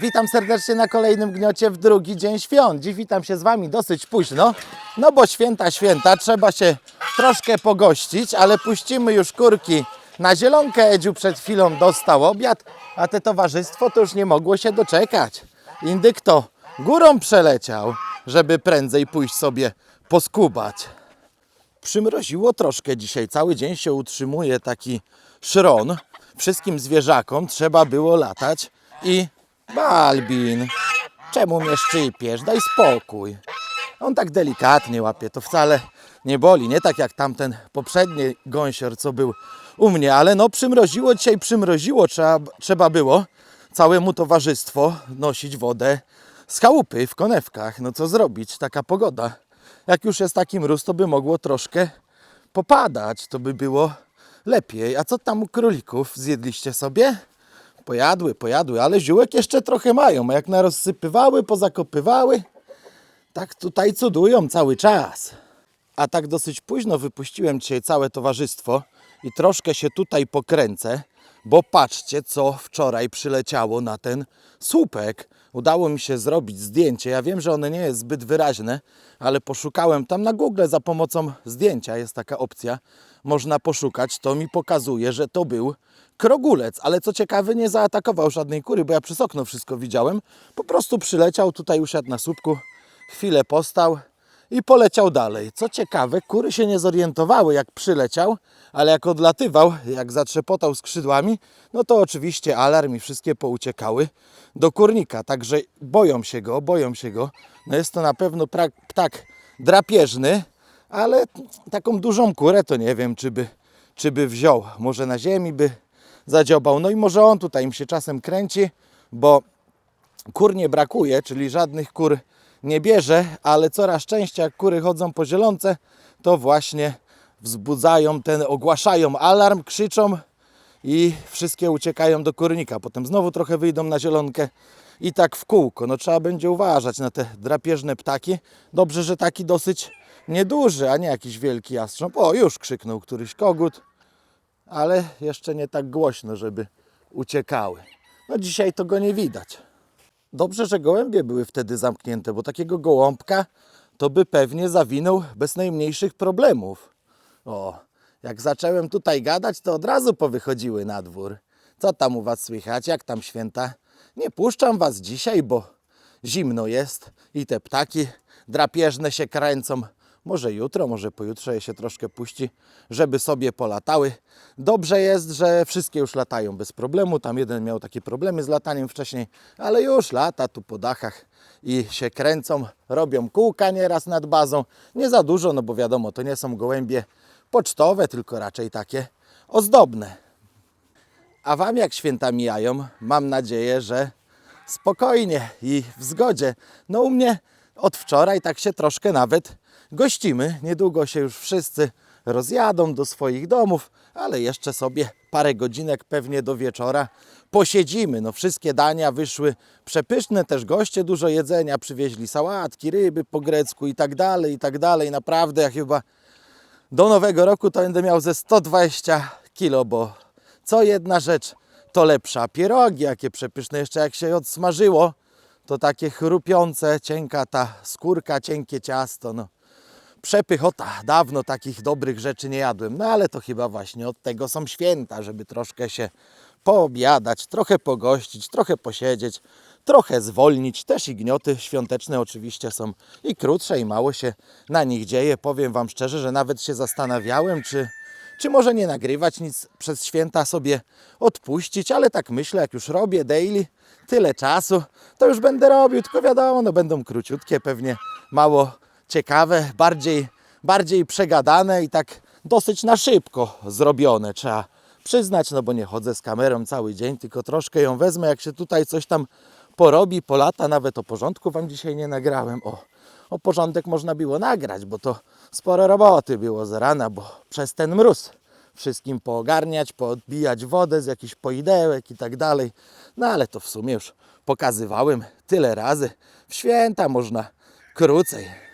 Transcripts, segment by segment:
Witam serdecznie na kolejnym gniocie w drugi dzień świąt. Dziś witam się z Wami dosyć późno, no bo święta, święta, trzeba się troszkę pogościć, ale puścimy już kurki na zielonkę. Edziu przed chwilą dostał obiad, a te towarzystwo to już nie mogło się doczekać. Indyk to górą przeleciał, żeby prędzej pójść sobie poskubać. Przymroziło troszkę dzisiaj, cały dzień się utrzymuje taki szron. Wszystkim zwierzakom trzeba było latać i Balbin, czemu mnie szczypiesz? Daj spokój. On tak delikatnie łapie, to wcale nie boli, nie tak jak tamten poprzedni gąsior, co był u mnie, ale no przymroziło dzisiaj, przymroziło, trzeba, trzeba było całemu towarzystwo nosić wodę z chałupy w konewkach. No co zrobić, taka pogoda. Jak już jest taki mróz, to by mogło troszkę popadać, to by było lepiej. A co tam u królików? Zjedliście sobie? Pojadły, pojadły, ale ziółek jeszcze trochę mają. A jak narozsypywały, pozakopywały, tak tutaj cudują cały czas. A tak dosyć późno wypuściłem dzisiaj całe towarzystwo i troszkę się tutaj pokręcę, bo patrzcie, co wczoraj przyleciało na ten słupek. Udało mi się zrobić zdjęcie. Ja wiem, że ono nie jest zbyt wyraźne, ale poszukałem tam na Google za pomocą zdjęcia. Jest taka opcja, można poszukać. To mi pokazuje, że to był krogulec, ale co ciekawe, nie zaatakował żadnej kury, bo ja przez okno wszystko widziałem. Po prostu przyleciał, tutaj usiadł na słupku, chwilę postał i poleciał dalej. Co ciekawe, kury się nie zorientowały, jak przyleciał, ale jak odlatywał, jak zatrzepotał skrzydłami, no to oczywiście alarm i wszystkie pouciekały do kurnika. Także boją się go, boją się go. No jest to na pewno ptak drapieżny, ale taką dużą kurę to nie wiem, czy by, czy by wziął. Może na ziemi by zadziobał. No i może on tutaj im się czasem kręci, bo kur nie brakuje, czyli żadnych kur nie bierze, ale coraz częściej jak kury chodzą po zielonce, to właśnie wzbudzają ten, ogłaszają alarm, krzyczą i wszystkie uciekają do kurnika. Potem znowu trochę wyjdą na zielonkę i tak w kółko. No trzeba będzie uważać na te drapieżne ptaki. Dobrze, że taki dosyć nieduży, a nie jakiś wielki jastrząb. O, już krzyknął któryś kogut, ale jeszcze nie tak głośno, żeby uciekały. No dzisiaj to go nie widać. Dobrze, że gołębie były wtedy zamknięte, bo takiego gołąbka to by pewnie zawinął bez najmniejszych problemów. O, jak zacząłem tutaj gadać, to od razu powychodziły na dwór. Co tam u Was słychać? Jak tam święta? Nie puszczam Was dzisiaj, bo zimno jest i te ptaki drapieżne się kręcą. Może jutro, może pojutrze je się troszkę puści, żeby sobie polatały. Dobrze jest, że wszystkie już latają bez problemu. Tam jeden miał takie problemy z lataniem wcześniej, ale już lata tu po dachach i się kręcą, robią kółka nieraz nad bazą. Nie za dużo, no bo wiadomo, to nie są gołębie pocztowe, tylko raczej takie ozdobne. A Wam jak święta mijają? Mam nadzieję, że spokojnie i w zgodzie. No u mnie od wczoraj tak się troszkę nawet gościmy. Niedługo się już wszyscy rozjadą do swoich domów, ale jeszcze sobie parę godzinek pewnie do wieczora posiedzimy. No wszystkie dania wyszły przepyszne, też goście dużo jedzenia przywieźli, sałatki, ryby po grecku i tak dalej, i tak dalej. Naprawdę ja chyba do nowego roku to będę miał ze 120 kilo, bo co jedna rzecz to lepsza. Pierogi jakie przepyszne, jeszcze jak się odsmażyło, to takie chrupiące, cienka ta skórka, cienkie ciasto, no. Przepychota, dawno takich dobrych rzeczy nie jadłem, no ale to chyba właśnie od tego są święta, żeby troszkę się poobiadać, trochę pogościć, trochę posiedzieć, trochę zwolnić. Też i gnioty świąteczne oczywiście są i krótsze i mało się na nich dzieje. Powiem Wam szczerze, że nawet się zastanawiałem, czy, czy może nie nagrywać nic przez święta sobie odpuścić, ale tak myślę, jak już robię daily tyle czasu, to już będę robił, tylko wiadomo, no będą króciutkie, pewnie mało ciekawe, bardziej, bardziej przegadane i tak dosyć na szybko zrobione, trzeba przyznać, no bo nie chodzę z kamerą cały dzień, tylko troszkę ją wezmę, jak się tutaj coś tam porobi, po lata, nawet o porządku Wam dzisiaj nie nagrałem, o, o porządek można było nagrać, bo to sporo roboty było z rana, bo przez ten mróz wszystkim poogarniać, poodbijać wodę z jakichś poidełek i tak dalej. No ale to w sumie już pokazywałem tyle razy. W święta można krócej.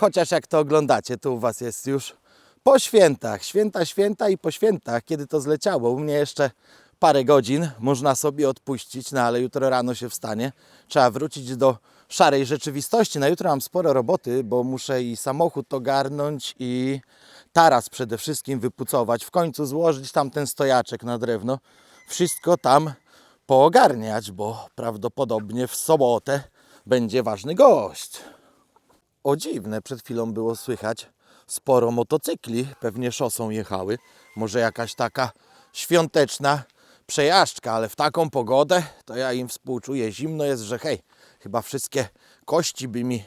Chociaż jak to oglądacie, to u Was jest już po świętach. Święta, święta i po świętach, kiedy to zleciało. U mnie jeszcze parę godzin można sobie odpuścić, no ale jutro rano się wstanie. Trzeba wrócić do szarej rzeczywistości. Na jutro mam sporo roboty, bo muszę i samochód ogarnąć i taras przede wszystkim wypucować. W końcu złożyć tam ten stojaczek na drewno. Wszystko tam poogarniać, bo prawdopodobnie w sobotę będzie ważny gość. O dziwne, przed chwilą było słychać sporo motocykli, pewnie szosą jechały. Może jakaś taka świąteczna przejażdżka, ale w taką pogodę to ja im współczuję. Zimno jest, że hej, chyba wszystkie kości by mi,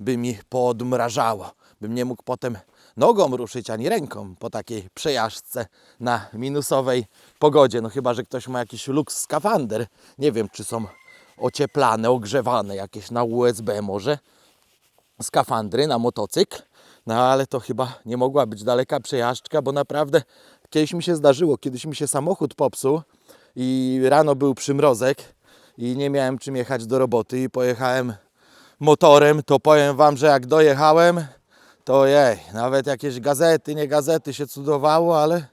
by mi poodmrażało. Bym nie mógł potem nogą ruszyć ani ręką po takiej przejażdżce na minusowej pogodzie. No chyba, że ktoś ma jakiś luks skafander. Nie wiem, czy są ocieplane, ogrzewane jakieś na USB może skafandry na motocykl. No ale to chyba nie mogła być daleka przejażdżka, bo naprawdę kiedyś mi się zdarzyło, kiedyś mi się samochód popsuł i rano był przymrozek i nie miałem czym jechać do roboty i pojechałem motorem, to powiem Wam, że jak dojechałem, to jej, nawet jakieś gazety, nie gazety się cudowało, ale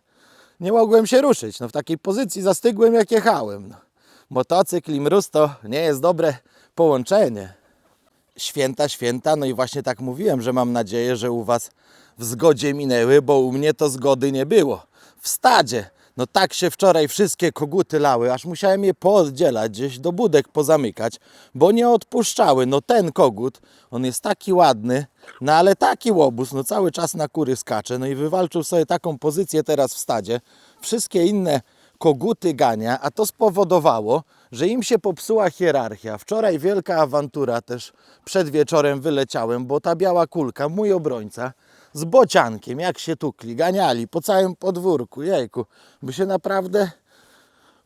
nie mogłem się ruszyć. No w takiej pozycji zastygłem jak jechałem. No. Motocykl i mróz to nie jest dobre połączenie święta, święta. No i właśnie tak mówiłem, że mam nadzieję, że u Was w zgodzie minęły, bo u mnie to zgody nie było. W stadzie. No tak się wczoraj wszystkie koguty lały, aż musiałem je pooddzielać, gdzieś do budek pozamykać, bo nie odpuszczały. No ten kogut, on jest taki ładny, no ale taki łobuz, no cały czas na kury skacze. No i wywalczył sobie taką pozycję teraz w stadzie. Wszystkie inne koguty gania, a to spowodowało, że im się popsuła hierarchia. Wczoraj wielka awantura też przed wieczorem wyleciałem, bo ta biała kulka, mój obrońca, z bociankiem, jak się tukli, ganiali po całym podwórku, jejku, by się naprawdę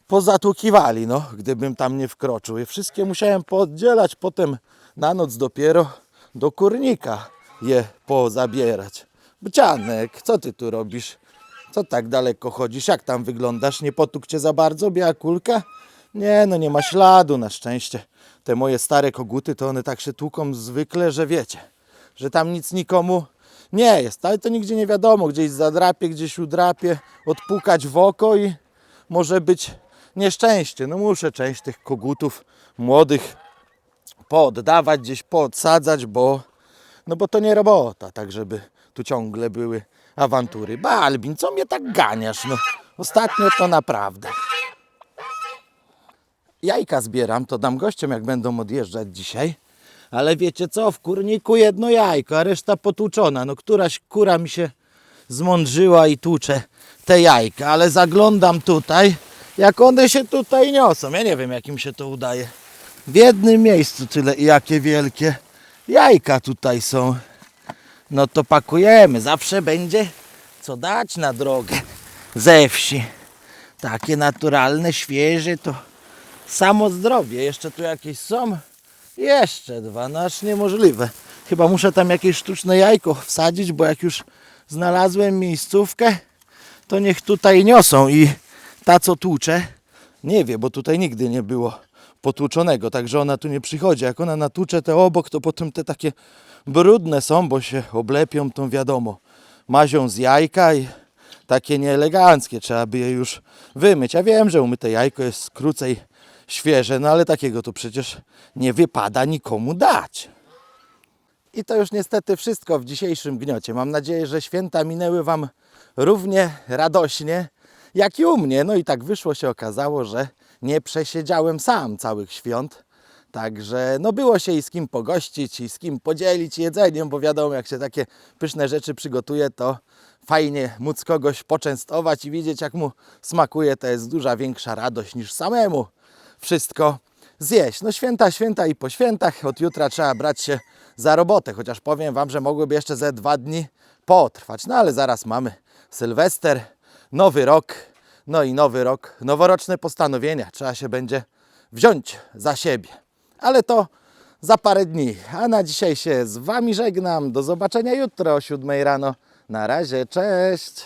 pozatukiwali, no, gdybym tam nie wkroczył. I wszystkie musiałem pooddzielać, potem na noc dopiero do kurnika je pozabierać. Bcianek, co ty tu robisz? Co tak daleko chodzisz? Jak tam wyglądasz? Nie potukł cię za bardzo, biała kulka? Nie, no nie ma śladu na szczęście. Te moje stare koguty, to one tak się tłuką zwykle, że wiecie, że tam nic nikomu nie jest. Ale to nigdzie nie wiadomo, gdzieś zadrapie, gdzieś udrapie, odpukać w oko i może być nieszczęście. No muszę część tych kogutów młodych pooddawać, gdzieś poodsadzać, bo no bo to nie robota, tak żeby tu ciągle były awantury. Balbin, co mnie tak ganiasz? No, ostatnio to naprawdę. Jajka zbieram, to dam gościom, jak będą odjeżdżać dzisiaj. Ale wiecie co, w kurniku jedno jajko, a reszta potłuczona. No któraś kura mi się zmądrzyła i tłucze te jajka, ale zaglądam tutaj, jak one się tutaj niosą. Ja nie wiem, jak im się to udaje. W jednym miejscu tyle i jakie wielkie jajka tutaj są. No to pakujemy. Zawsze będzie co dać na drogę ze wsi. Takie naturalne, świeże to samo zdrowie. Jeszcze tu jakieś są. Jeszcze dwa, no aż niemożliwe. Chyba muszę tam jakieś sztuczne jajko wsadzić, bo jak już znalazłem miejscówkę, to niech tutaj niosą i ta co tłucze, nie wie, bo tutaj nigdy nie było potłuczonego, także ona tu nie przychodzi. Jak ona natłucze te obok, to potem te takie brudne są, bo się oblepią tą wiadomo mazią z jajka i takie nieeleganckie, trzeba by je już wymyć. Ja wiem, że umyte jajko jest krócej świeże, no ale takiego to przecież nie wypada nikomu dać. I to już niestety wszystko w dzisiejszym gniocie. Mam nadzieję, że święta minęły Wam równie radośnie, jak i u mnie. No i tak wyszło się okazało, że nie przesiedziałem sam całych świąt. Także no było się i z kim pogościć, i z kim podzielić jedzeniem, bo wiadomo, jak się takie pyszne rzeczy przygotuje, to fajnie móc kogoś poczęstować i widzieć, jak mu smakuje. To jest duża większa radość niż samemu wszystko zjeść. No święta, święta i po świętach. Od jutra trzeba brać się za robotę, chociaż powiem Wam, że mogłyby jeszcze ze dwa dni potrwać. No ale zaraz mamy Sylwester, nowy rok, no i nowy rok, noworoczne postanowienia. Trzeba się będzie wziąć za siebie. Ale to za parę dni. A na dzisiaj się z Wami żegnam. Do zobaczenia jutro o 7 rano. Na razie, cześć!